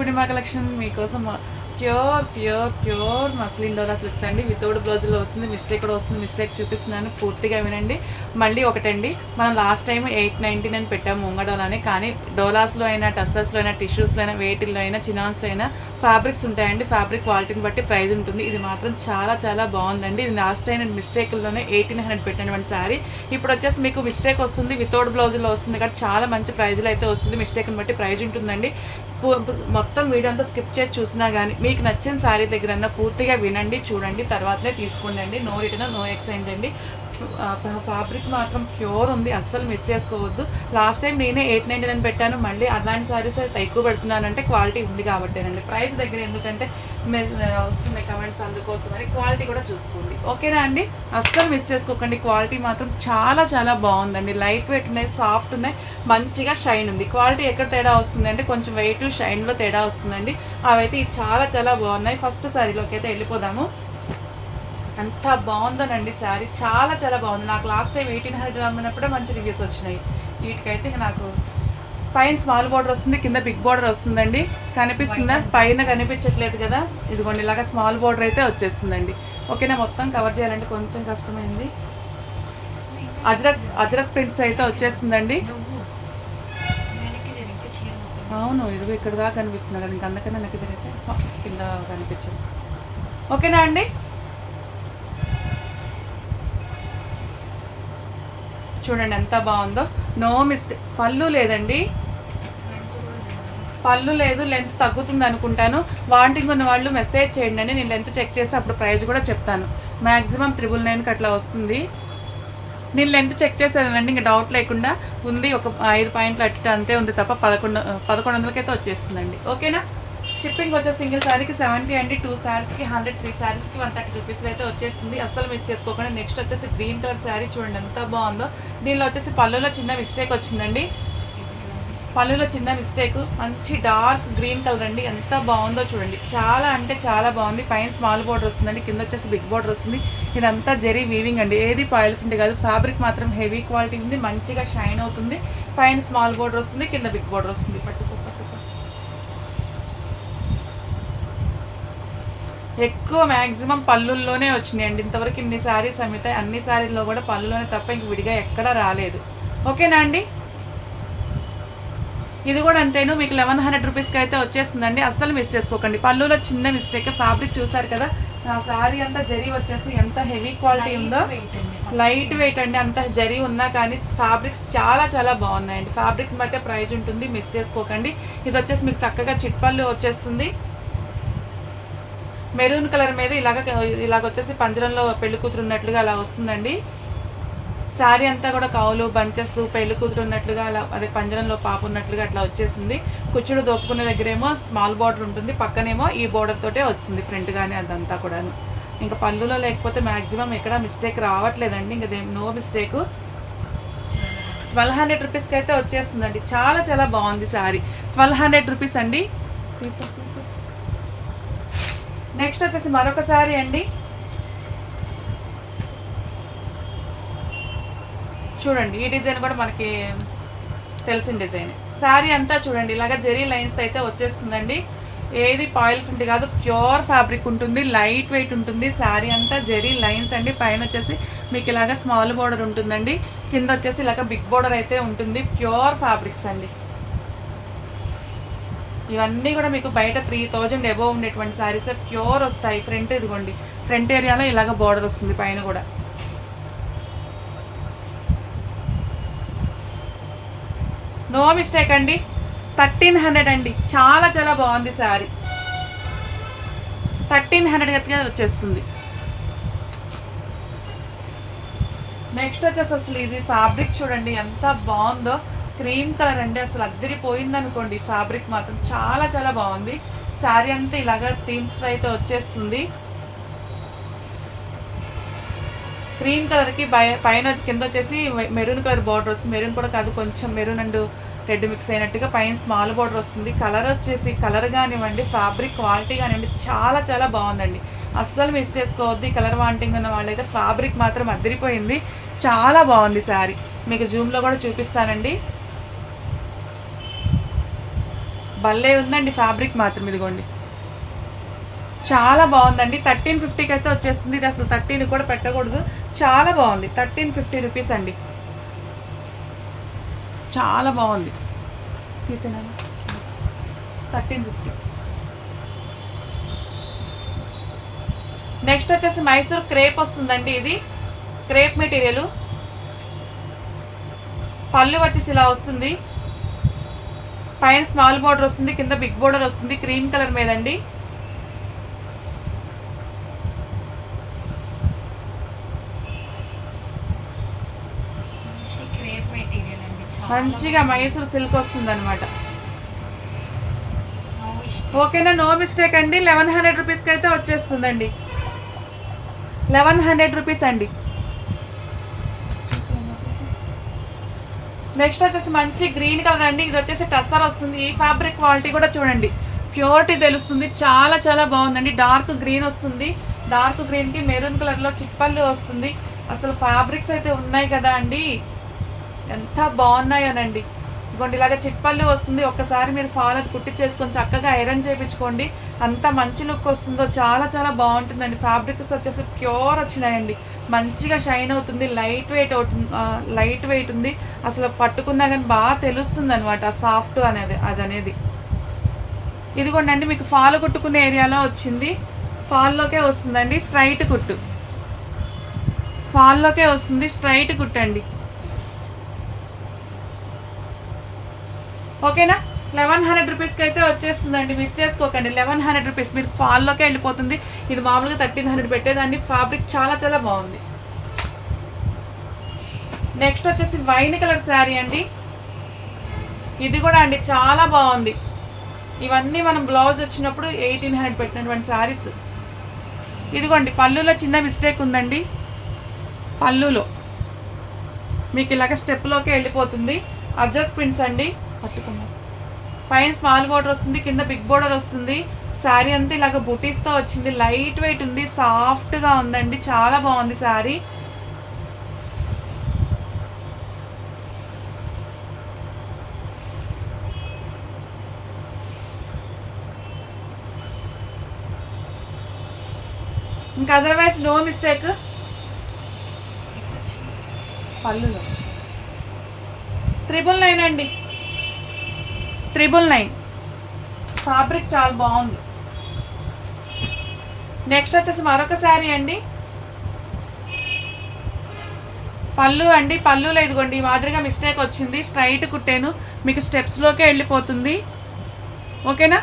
పూర్ణిమ collection మీకోసం pure pure pure muslin డోరా silks అండి. వితౌట్ బ్లౌజ్లో వస్తుంది. మిస్టేక్ కూడా వస్తుంది. మిస్టేక్ చూపిస్తున్నాను. పూర్తిగా వినండి. మళ్ళీ ఒకటండి. మనం last time eight ninety nine పెట్టాము ముంగ కానీ డోలాస్లో అయినా టస్సర్స్లో అయినా టిష్యూస్లో అయినా వేటిల్లో అయినా చినాన్స్లో అయినా ఫ్యాబ్రిక్స్ ఉంటాయండి. ఫ్యాబ్రిక్ క్వాలిటీని బట్టి ప్రైస్ ఉంటుంది. ఇది మాత్రం చాలా చాలా బాగుందండి. ఇది లాస్ట్ టైం నేను మిస్టేక్లోనే ఎయిటీన్ హండ్రెడ్ పెట్టినటువంటి శారీ. ఇప్పుడు వచ్చేసి మీకు మిస్టేక్ వస్తుంది. వితౌట్ బ్లౌజ్లో వస్తుంది. కాబట్టి చాలా మంచి ప్రైజ్లో అయితే వస్తుంది. మిస్టేక్ని బట్టి ప్రైజ్ ఉంటుందండి. మొత్తం వీడియో అంతా స్కిప్ చేసి చూసినా కానీ మీకు నచ్చిన శారీ దగ్గర పూర్తిగా వినండి చూడండి తర్వాతనే తీసుకోండి నో రిటర్న్ నో ఎక్స్చేంజ్ అండి. ఫ్యాబ్రిక్ మాత్రం ప్యూర్ ఉంది అస్సలు మిస్ చేసుకోవద్దు. లాస్ట్ టైం నేనే ఎయిట్ నైంటీ నైన్ పెట్టాను మళ్ళీ అలాంటి శారీస్ అయితే ఎక్కువ పెడుతున్నానంటే క్వాలిటీ ఉంది కాబట్టేనండి ప్రైస్ దగ్గర ఎందుకంటే వస్తున్నాయి కమెంట్స్ అందుకోసమని క్వాలిటీ కూడా చూసుకోండి. ఓకేనా అండి? అస్సలు మిస్ చేసుకోకండి. క్వాలిటీ మాత్రం చాలా చాలా బాగుందండి. లైట్ వెయిట్ ఉన్నాయి సాఫ్ట్ ఉన్నాయి మంచిగా షైన్ ఉంది. క్వాలిటీ ఎక్కడ తేడా వస్తుందంటే కొంచెం వెయిట్ షైన్లో తేడా వస్తుందండి. అవైతే ఇది చాలా చాలా బాగున్నాయి. ఫస్ట్ శారీలోకి అయితే వెళ్ళిపోదాము. అంత బాగుందనండి శారీ చాలా చాలా బాగుంది. నాకు లాస్ట్ టైం ఎయిటీన్ హండ్రెడ్ అమ్మినప్పుడే మంచి రివ్యూస్ వచ్చినాయి. వీటికైతే ఇక నాకు పైన స్మాల్ బార్డర్ వస్తుంది కింద బిగ్ బార్డర్ వస్తుందండి. కనిపిస్తుందా? పైన కనిపించట్లేదు కదా. ఇదిగోండి ఇలాగా స్మాల్ బార్డర్ అయితే వచ్చేస్తుందండి. ఓకేనా మొత్తం కవర్ చేయాలంటే కొంచెం కష్టమైంది. అజ్రక్ అజరక్ ప్రింట్స్ అయితే వచ్చేస్తుందండి. అవును ఇదిగో ఇక్కడ దాకా కనిపిస్తుంది కదా ఇంక అందుకనే నాకు జరిగితే కింద కనిపించింది. ఓకేనా అండి? చూడండి ఎంత బాగుందో. No mistake. పళ్ళు లేదండి. పళ్ళు లేదు లెంత్ తగ్గుతుంది అనుకుంటాను. వాంటింగ్ ఉన్న వాళ్ళు మెసేజ్ చేయండి అండి నేను లెంత్ చెక్ చేస్తే అప్పుడు ప్రైస్ కూడా చెప్తాను. మ్యాక్సిమం త్రిబుల్ నైన్కి అట్లా వస్తుంది. నేను లెంత్ చెక్ చేశానండి ఇంకా డౌట్ లేకుండా ఉంది ఒక ఐదు పాయింట్లు అట్టి అంతే ఉంది తప్ప పదకొండు పదకొండు వందలకైతే వచ్చేస్తుందండి. ఓకేనా? షిప్పింగ్ వచ్చే సింగిల్ శారీకి సెవెంటీ అండి టూ శారీస్కి హండ్రెడ్ త్రీ శారీస్కి వన్ థర్టీ రూపీస్లో అయితే వచ్చేస్తుంది. అస్సలు మిస్ చేసుకోకుండా. నెక్స్ట్ వచ్చేసి గ్రీన్ కలర్ శారీ చూడండి ఎంత బాగుందో. దీనిలో వచ్చేసి పళ్ళులో చిన్న మిస్టేక్ వచ్చిందండి. పళ్ళులో చిన్న మిస్టేక్ మంచి డార్క్ గ్రీన్ కలర్ అండి. ఎంత బాగుందో చూడండి. చాలా అంటే చాలా బాగుంది. పైన స్మాల్ బోర్డర్ వస్తుందండి కింద వచ్చేసి బిగ్ బోర్డర్ వస్తుంది. ఇదంతా జెరీ వీవింగ్ అండి. ఏది పాయిల్ ప్రింట్ కాదు. ఫ్యాబ్రిక్ మాత్రం హెవీ క్వాలిటీ ఉంది మంచిగా షైన్ అవుతుంది. పైన స్మాల్ బోర్డర్ వస్తుంది కింద బిగ్ బోర్డర్ వస్తుంది. పట్టుకో పట్టుకో. ఎక్కువ మ్యాక్సిమం పళ్ళుల్లోనే వచ్చినాయండి. ఇంతవరకు ఇన్ని శారీస్ అమ్మితే అన్ని శారీల్లో కూడా పళ్ళులోనే తప్ప ఇంక విడిగా ఎక్కడా రాలేదు. ఓకేనా అండి? ఇది కూడా అంతేను మీకు లెవెన్ హండ్రెడ్ రూపీస్కి అయితే వచ్చేస్తుందండి. అస్సలు మిస్ చేసుకోకండి. పళ్ళులో చిన్న మిస్టేక్ ఫ్యాబ్రిక్ చూసారు కదా? ఆ శారీ అంతా జరీ వచ్చేసి ఎంత హెవీ క్వాలిటీ ఉందో. లైట్ వెయిట్ అండి అంత జరీ ఉన్నా కానీ ఫ్యాబ్రిక్స్ చాలా చాలా బాగున్నాయండి. ఫ్యాబ్రిక్ బట్టే ప్రైజ్ ఉంటుంది మిస్ చేసుకోకండి. ఇది వచ్చేసి మీకు చక్కగా చిట్పళ్ళు వచ్చేస్తుంది. మెరూన్ కలర్ మీద ఇలాగ ఇలాగ వచ్చేసి పంజరంలో పెళ్ళి కూతురు ఉన్నట్లుగా అలా వస్తుందండి. శారీ అంతా కూడా కౌలు బంచెస్ పెళ్ళి కూతురు ఉన్నట్లుగా అలా అదే పంజరంలో పాప ఉన్నట్లుగా అట్లా వచ్చేసింది. కుచ్చుడు దోపుకునే దగ్గరేమో స్మాల్ బార్డర్ ఉంటుంది. పక్కనేమో ఈ బార్డర్ తోటే వస్తుంది ఫ్రంట్ కానీ అదంతా కూడాను. ఇంకా పళ్ళులో లేకపోతే మ్యాక్సిమం ఎక్కడ మిస్టేక్ రావట్లేదండి. ఇంకా నో మిస్టేక్ ట్వెల్వ్ హండ్రెడ్ రూపీస్కి అయితే వచ్చేస్తుందండి. చాలా చాలా బాగుంది శారీ ట్వెల్వ్ హండ్రెడ్ రూపీస్ అండి. నెక్స్ట్ వచ్చేసి మరొక శారీ అండి. చూడండి ఈ డిజైన్ కూడా మనకి తెలిసిన డిజైన్. శారీ అంతా చూడండి ఇలాగ జెరీ లైన్స్ అయితే వచ్చేస్తుందండి. ఏది పాయిల్ ప్రింట్ కాదు ప్యూర్ ఫ్యాబ్రిక్ ఉంటుంది లైట్ వెయిట్ ఉంటుంది శారీ అంతా జెరీ లైన్స్ అండి. పైన వచ్చేసి మీకు ఇలాగ స్మాల్ బోర్డర్ ఉంటుందండి. కింద వచ్చేసి ఇలాగ బిగ్ బోర్డర్ అయితే ఉంటుంది ప్యూర్ ఫ్యాబ్రిక్స్ అండి. ఇవన్నీ కూడా మీకు బయట త్రీ థౌజండ్ అబోవ్ ఉండేటువంటి శారీస్ ప్యూర్ వస్తాయి. ఫ్రంట్ ఇదిగోండి ఫ్రంట్ ఏరియాలో ఇలాగ బోర్డర్ వస్తుంది పైన కూడా. నో మిస్టేక్ అండి. థర్టీన్ హండ్రెడ్ అండి. చాలా చాలా బాగుంది శారీ. థర్టీన్ హండ్రెడ్ గట్టిగా వచ్చేస్తుంది. నెక్స్ట్ వచ్చేసి అసలు ఇది ఫ్యాబ్రిక్ చూడండి ఎంత బాగుందో. క్రీమ్ కలర్ అండి అసలు అద్దరిపోయింది అనుకోండి ఫ్యాబ్రిక్ మాత్రం. చాలా చాలా బాగుంది. శారీ అంతా ఇలాగా థీమ్స్ అయితే వచ్చేస్తుంది. క్రీమ్ కలర్కి పైన కింద వచ్చేసి మెరూన్ కలర్ బార్డర్ వస్తుంది మెరూన్ కూడా కాదు కొంచెం మెరూన్ అండ్ రెడ్ మిక్స్ అయినట్టుగా పైన స్మాల్ బార్డర్ వస్తుంది. కలర్ వచ్చేసి కలర్ కానివ్వండి ఫ్యాబ్రిక్ క్వాలిటీ కానివ్వండి చాలా చాలా బాగుందండి. అస్సలు మిస్ చేసుకోవద్దు. ఈ కలర్ వాంటింగ్ ఉన్న వాళ్ళైతే ఫ్యాబ్రిక్ మాత్రం అదిరిపోయింది. చాలా బాగుంది శారీ. మీకు జూమ్లో కూడా చూపిస్తానండి. భలే ఉందండి ఫ్యాబ్రిక్ మాత్రం ఇదిగోండి. చాలా బాగుందండి. థర్టీన్ ఫిఫ్టీకి అయితే వచ్చేస్తుంది. ఇది అసలు థర్టీన్ కూడా పెట్టకూడదు. చాలా బాగుంది. థర్టీన్ ఫిఫ్టీ రూపీస్ అండి. చాలా బాగుంది. Thirteen fifty. నెక్స్ట్ వచ్చేసి మైసూర్ క్రేప్ వస్తుందండి ఇది. Crepe material. పళ్ళు వచ్చేసి ఇలా వస్తుంది. పైన స్మాల్ బార్డర్ వస్తుంది కింద బిగ్ బోర్డర్ వస్తుంది క్రీమ్ కలర్ మీదండి మంచి క్రేప్ మెటీరియల్ అండి చాలా మంచిగా మైసూర్ సిల్క్ వస్తుంది అనమాట ఓకేనా? నో మిస్టేక్ అండి. లెవెన్ హండ్రెడ్ రూపీస్కి అయితే వచ్చేస్తుందండి. లెవెన్ హండ్రెడ్ రూపీస్ అండి. నెక్స్ట్ వచ్చేసి మంచి గ్రీన్ కలర్ అండి. ఇది వచ్చేసి టస్సర్ వస్తుంది. ఈ ఫ్యాబ్రిక్ క్వాలిటీ కూడా చూడండి. ప్యూరిటీ తెలుస్తుంది. చాలా చాలా బాగుందండి. డార్క్ గ్రీన్ వస్తుంది. డార్క్ గ్రీన్కి మెరూన్ కలర్లో చిప్పళ్ళు వస్తుంది. అసలు ఫ్యాబ్రిక్స్ అయితే ఉన్నాయి కదా అండి. ఎంత బాగున్నాయోనండి. ఇదిగోండి ఇలాగ చిప్పళ్ళు వస్తుంది. ఒక్కసారి మీరు ఫాలర్ కుట్టి చేసుకొని చక్కగా ఐరన్ చేయించుకోండి అంత మంచి లుక్ వస్తుందో చాలా చాలా బాగుంటుందండి. ఫ్యాబ్రిక్స్ వచ్చేసి ప్యూర్ వచ్చినాయండి. మంచిగా షైన్ అవుతుంది లైట్ వెయిట్ అవుతుంది లైట్ వెయిట్ ఉంది. అసలు పట్టుకున్నా కానీ బాగా తెలుస్తుంది అనమాట సాఫ్ట్ అనేది అది అనేది ఇదిగోండి అండి మీకు ఫాల్ కుట్టుకునే ఏరియాలో వచ్చింది. ఫాల్లోకే వస్తుందండి స్ట్రైట్ కుట్టు. ఫాల్లోకే వస్తుంది స్ట్రైట్ కుట్టండి. ఓకేనా? లెవెన్ హండ్రెడ్ రూపీస్కి అయితే వచ్చేస్తుందండి. మిస్ చేసుకోకండి. Eleven hundred rupees. మీరు ఫాల్లోకే వెళ్ళిపోతుంది. ఇది మామూలుగా థర్టీన్ హండ్రెడ్ పెట్టేదాన్ని. ఫ్యాబ్రిక్ చాలా చాలా బాగుంది. నెక్స్ట్ వచ్చేసి వైన్ కలర్ శారీ అండి. ఇది కూడా అండి చాలా బాగుంది. ఇవన్నీ మనం బ్లౌజ్ వచ్చినప్పుడు ఎయిటీన్ హండ్రెడ్ పెట్టినటువంటి శారీస్. ఇదిగోండి పళ్ళులో చిన్న మిస్టేక్ ఉందండి. పళ్ళులో. మీకు ఇలాగ స్టెప్లోకి వెళ్ళిపోతుంది. అజర్ ప్రింట్స్ అండి. పట్టుకున్నాం. పైన స్మాల్ బోర్డర్ వస్తుంది కింద బిగ్ బోర్డర్ వస్తుంది. శారీ అంతా ఇలాగ బుటీస్తో వచ్చింది. లైట్ వెయిట్ ఉంది సాఫ్ట్గా ఉందండి. చాలా బాగుంది శారీ. ఇంకా అదర్వైజ్ నో మిస్టేక్ పళ్ళు త్రిబుల్ నైన్ అండి. ట్రిపుల్ నైన్ ఫ్యాబ్రిక్ చాలా బాగుంది. నెక్స్ట్ వచ్చేసి మరొక శారీ అండి. పళ్ళు అండి పళ్ళులో ఇదిగోండి ఈ మాదిరిగా మిస్టేక్ వచ్చింది. స్ట్రైట్ కుట్టాను. మీకు స్టెప్స్లోకే వెళ్ళిపోతుంది. ఓకేనా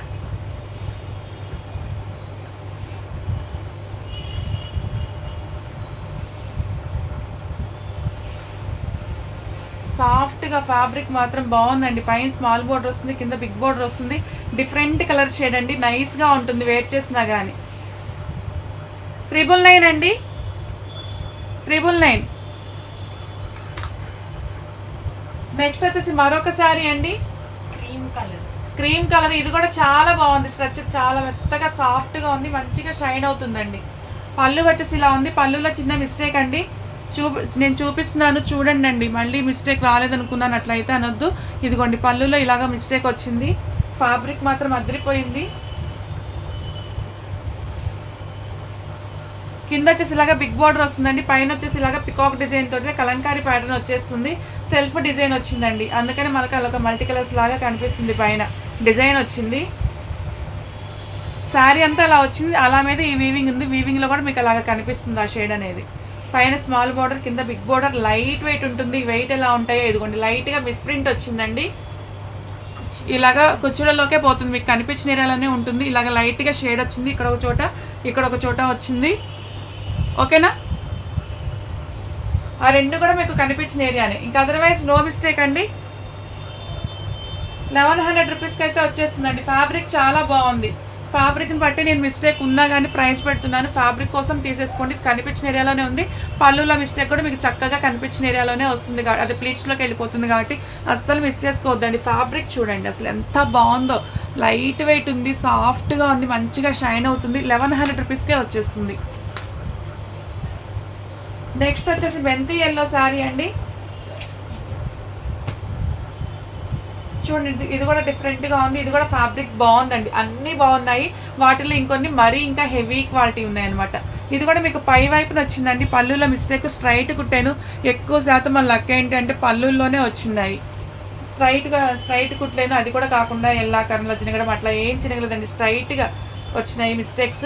సాఫ్ట్గా ఫ్యాబ్రిక్ మాత్రం బాగుందండి. పైన స్మాల్ బోర్డర్ వస్తుంది కింద బిగ్ బోర్డర్ వస్తుంది. డిఫరెంట్ కలర్ షేడ్ అండి. నైస్గా ఉంటుంది వేర్ చేసినా కానీ ట్రిపుల్ నైన్ అండి. ట్రిపుల్ నైన్ నెక్స్ట్ వచ్చేసి మరొక శారీ అండి. క్రీమ్ కలర్ క్రీమ్ కలర్ ఇది కూడా చాలా బాగుంది. స్ట్రచ్ చాలా మెత్తగా సాఫ్ట్గా ఉంది. మంచిగా షైన్ అవుతుందండి. పళ్ళు వచ్చేసి ఇలా ఉంది. పళ్ళులో చిన్న మిస్టేక్ అండి. చూ నేను చూపిస్తున్నాను చూడండి అండి మళ్ళీ మిస్టేక్ రాలేదనుకున్నాను. అట్లయితే అనొద్దు. ఇదిగోండి పళ్ళులో ఇలాగ మిస్టేక్ వచ్చింది. ఫ్యాబ్రిక్ మాత్రం అదిరిపోయింది. కింద వచ్చేసి ఇలాగా బిగ్ బార్డర్ వస్తుందండి. పైన వచ్చేసి ఇలాగా పికాక్ డిజైన్ తోటి కలంకారీ ప్యాటర్న్ వచ్చేస్తుంది. సెల్ఫ్ డిజైన్ వచ్చిందండి. అందుకని మనకు అలా ఒక మల్టీ కలర్స్ లాగా కనిపిస్తుంది పైన. డిజైన్ వచ్చింది. శారీ అంతా అలా వచ్చింది. అలా మీద ఈ వీవింగ్ ఉంది. వీవింగ్లో కూడా మీకు అలాగా కనిపిస్తుంది ఆ షేడ్ అనేది. పైన స్మాల్ బార్డర్ కింద బిగ్ బార్డర్ లైట్ వెయిట్ ఉంటుంది. వెయిట్ ఎలా ఉంటాయో ఇదిగోండి. లైట్గా మిస్ప్రింట్ వచ్చిందండి. ఇలాగా కుచ్చుడలోకే పోతుంది. మీకు కనిపించిన ఏరియాలోనే ఉంటుంది. ఇలాగ లైట్గా షేడ్ వచ్చింది. ఇక్కడ ఒక చోట ఇక్కడ ఒక చోట వచ్చింది. ఓకేనా? ఆ రెండు కూడా మీకు కనిపించిన ఏరియానే. ఇంకా అదర్వైజ్ నో మిస్టేక్ అండి. లెవెన్ హండ్రెడ్ రూపీస్కి అయితే వచ్చేస్తుందండి. ఫ్యాబ్రిక్ చాలా బాగుంది. ఫ్యాబ్రిక్ని బట్టి నేను మిస్టేక్ ఉన్నా కానీ ప్రైస్ పెడుతున్నాను. ఫ్యాబ్రిక్ కోసం తీసేసుకోండి. కనిపించిన ఏరియాలోనే ఉంది. పళ్ళుల మిస్టేక్ కూడా మీకు చక్కగా కనిపించిన ఏరియాలోనే వస్తుంది కాబట్టి అది ప్లీట్స్లోకి వెళ్ళిపోతుంది కాబట్టి అస్సలు మిస్ చేసుకోవద్దండి. ఫ్యాబ్రిక్ చూడండి అసలు ఎంత బాగుందో. లైట్ వెయిట్ ఉంది సాఫ్ట్గా ఉంది మంచిగా షైన్ అవుతుంది. లెవెన్ హండ్రెడ్ రూపీస్కే వచ్చేస్తుంది. నెక్స్ట్ వచ్చేసి బెంతి ఎల్లో శారీ అండి. చూడండి ఇది- కూడా డిఫరెంట్గా ఉంది. ఇది కూడా ఫ్యాబ్రిక్ బాగుందండి. అన్నీ బాగున్నాయి. వాటిలో ఇంకొన్ని మరీ ఇంకా హెవీ క్వాలిటీ ఉన్నాయన్నమాట. ఇది కూడా మీకు పై వైపున వచ్చిందండి పళ్ళులో మిస్టేక్ స్ట్రైట్ కుట్టాను. ఎక్కువ శాతం మన లక్ ఏంటంటే పళ్ళుల్లోనే వచ్చిన్నాయి స్ట్రైట్గా స్ట్రైట్ కుట్టలేను అది కూడా కాకుండా ఎల్లా కర్నలో చినగడం అట్లా ఏం చినగలేదండి. స్ట్రైట్గా వచ్చినాయి మిస్టేక్స్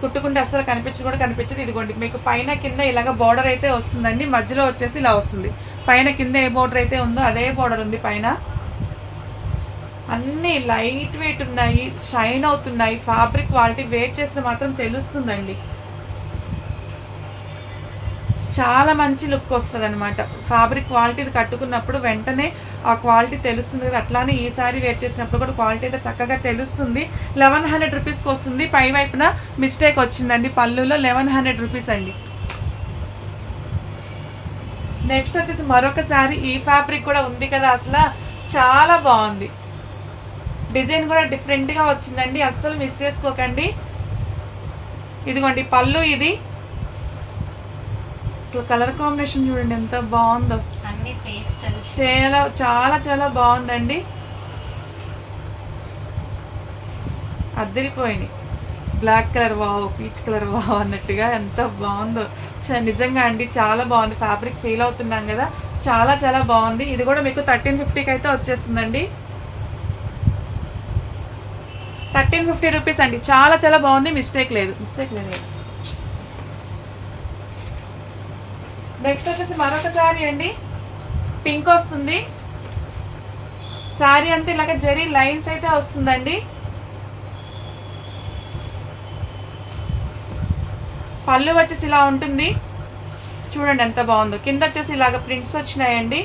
కుట్టుకుంటే అసలు కనిపించదు కూడా కనిపించదు. ఇదిగోండి మీకు పైన కింద ఇలాగ బార్డర్ అయితే వస్తుందండి. మధ్యలో వచ్చేసి ఇలా వస్తుంది. పైన కింద ఏ బోర్డర్ అయితే ఉందో అదే బోర్డర్ ఉంది పైన. అన్నీ లైట్ వెయిట్ ఉన్నాయి షైన్ అవుతున్నాయి ఫ్యాబ్రిక్ క్వాలిటీ వెయిట్ చేస్తే మాత్రం తెలుస్తుందండి. చాలా మంచి లుక్ వస్తుంది అనమాట ఫ్యాబ్రిక్ క్వాలిటీ కట్టుకున్నప్పుడు వెంటనే ఆ క్వాలిటీ తెలుస్తుంది కదా. అట్లానే ఈసారి వేర్ చేసినప్పుడు కూడా క్వాలిటీ అయితే చక్కగా తెలుస్తుంది. లెవెన్ హండ్రెడ్ రూపీస్కి వస్తుంది. పై వైపున మిస్టేక్ వచ్చిందండి పళ్ళులో లెవెన్ హండ్రెడ్ రూపీస్ అండి. నెక్స్ట్ వచ్చేసి మరొక శారీ ఈ ఫ్యాబ్రిక్ కూడా ఉంది కదా అసలు. చాలా బాగుంది. డిజైన్ కూడా డిఫరెంట్గా వచ్చిందండి. అస్సలు మిస్ చేసుకోకండి. ఇదిగోండి పళ్ళు ఇది. అసలు కలర్ కాంబినేషన్ చూడండి ఎంత బాగుందో. చాలా చాలా చాలా బాగుందండి. అద్దరిపోయినాయి. Black colour wow peach colour wow అన్నట్టుగా ఎంత బాగుందో. నిజంగా అండి చాలా బాగుంది. ఫ్యాబ్రిక్ ఫీల్ అవుతున్నాం కదా. చాలా చాలా బాగుంది. ఇది కూడా మీకు థర్టీన్ ఫిఫ్టీకి అయితే వచ్చేస్తుందండి. థర్టీన్ ఫిఫ్టీ రూపీస్ అండి. చాలా చాలా బాగుంది. మిస్టేక్ లేదు. మిస్టేక్ లేదు. నెక్స్ట్ వచ్చేసి మరొక శారీ అండి. పింక్ వస్తుంది. శారీ అంతా ఇలాగ జరీ లైన్స్ అయితే వస్తుందండి. పళ్ళు వచ్చేసి ఇలా ఉంటుంది. చూడండి ఎంత బాగుందో. కింద వచ్చేసి ఇలాగ ప్రింట్స్ వచ్చినాయండి.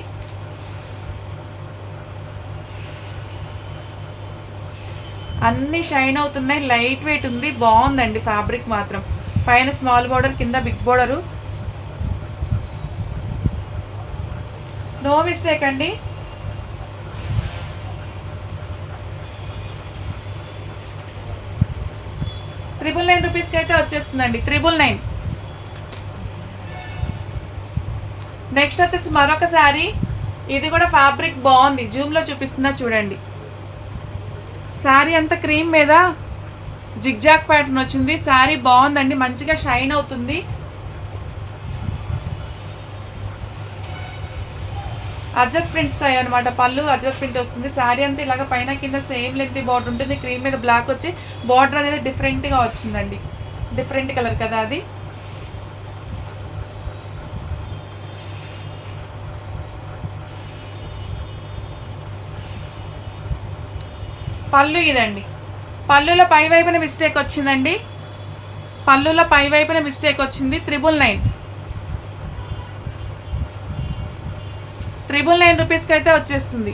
అన్ని షైన్ అవుతున్నాయి. లైట్ వెయిట్ ఉంది. బాగుందండి ఫ్యాబ్రిక్ మాత్రం. పైన స్మాల్ బోర్డర్ కింద బిగ్ బోర్డరు. నో మిస్టేక్ అండి. త్రిబుల్ నైన్ రూపీస్కి అయితే వచ్చేస్తుందండి. త్రిబుల్ నైన్ నెక్స్ట్ వచ్చేసి మరొక శారీ. ఇది కూడా ఫ్యాబ్రిక్ బాగుంది. జూమ్లో చూపిస్తున్నా చూడండి. శారీ అంతా క్రీమ్ మీద జిగ్జాక్ ప్యాటర్న్ వచ్చింది. శారీ బాగుందండి. మంచిగా షైన్ అవుతుంది. అజక్ ప్రింట్ అయ్యాయి అనమాట పళ్ళు అజక్ ప్రింట్ వస్తుంది. శారీ అంతా ఇలాగ పైన కింద సేమ్ లెంత్ బార్డర్ ఉంటుంది. క్రీమ్ మీద బ్లాక్ వచ్చి బార్డర్ అనేది డిఫరెంట్గా వచ్చిందండి. డిఫరెంట్ కలర్ కదా అది. పళ్ళు ఇదండి. పళ్ళులో పై వైపున మిస్టేక్ వచ్చిందండి. పళ్ళులో పై వైపున మిస్టేక్ వచ్చింది. త్రిబుల్ నైన్ త్రిబుల్ నైన్ రూపీస్కి అయితే వచ్చేస్తుంది.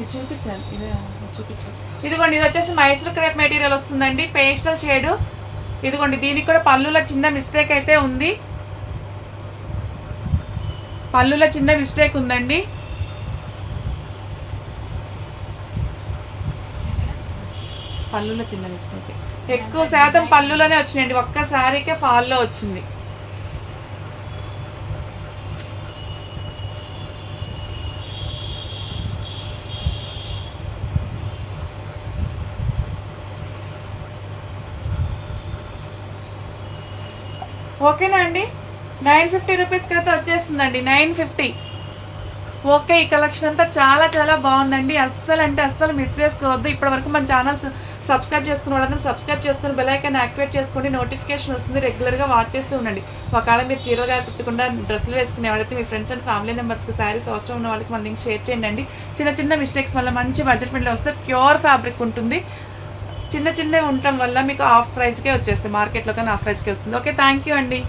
ఇది చూపించాను. ఇదే చూపించాను. ఇదిగోండి ఇది వచ్చేసి మైసూర్ క్రేప్ మెటీరియల్ వస్తుందండి. పేస్టల్ షేడ్ ఇదిగోండి దీనికి కూడా పళ్ళులో చిన్న మిస్టేక్ అయితే ఉంది. పళ్ళులో చిన్న మిస్టేక్ ఉందండి. పళ్ళులో చిన్న మిస్టేక్ ఎక్కువ శాతం పళ్ళులోనే వచ్చినాయండి. ఒక్కసారికే ఫాల్లో వచ్చింది. ఓకేనా అండి నైన్ ఫిఫ్టీ రూపీస్కి అయితే వచ్చేస్తుందండి. Nine fifty. ఓకే ఈ కలెక్షన్ అంతా చాలా చాలా బాగుందండి. అస్సలు అంటే అస్సలు మిస్ చేసుకోవద్దు. ఇప్పటివరకు మన ఛానల్ సబ్స్క్రైబ్ చేసుకున్న వాళ్ళందరూ సబ్స్క్రైబ్ చేసుకుని బెలైకన్ యాక్టివేట్ చేసుకోండి. నోటిఫికేషన్ వస్తుంది రెగ్యులర్గా వాచ్ చేస్తూ ఉండండి. ఒకవేళ మీరు చీరగా కుట్టకుండా డ్రెస్సులు వేసుకునే వాళ్ళైతే మీ ఫ్రెండ్స్ అండ్ ఫ్యామిలీ మెంబర్స్కి శారీస్ అవసరం ఉన్న వాళ్ళకి మన లింక్ షేర్ చేయండి. చిన్న చిన్న మిస్టేక్స్ వల్ల మంచి బడ్జెట్ ఫ్రెండ్లో వస్తే ప్యూర్ ఫ్యాబ్రిక్ ఉంటుంది. చిన్న చిన్నవి ఉండటం వల్ల మీకు ఆఫ్ ప్రైస్కే వచ్చేస్తుంది మార్కెట్లో కానీ ఆఫ్ ప్రైస్కే వస్తుంది. ఓకే థ్యాంక్ యూ అండి.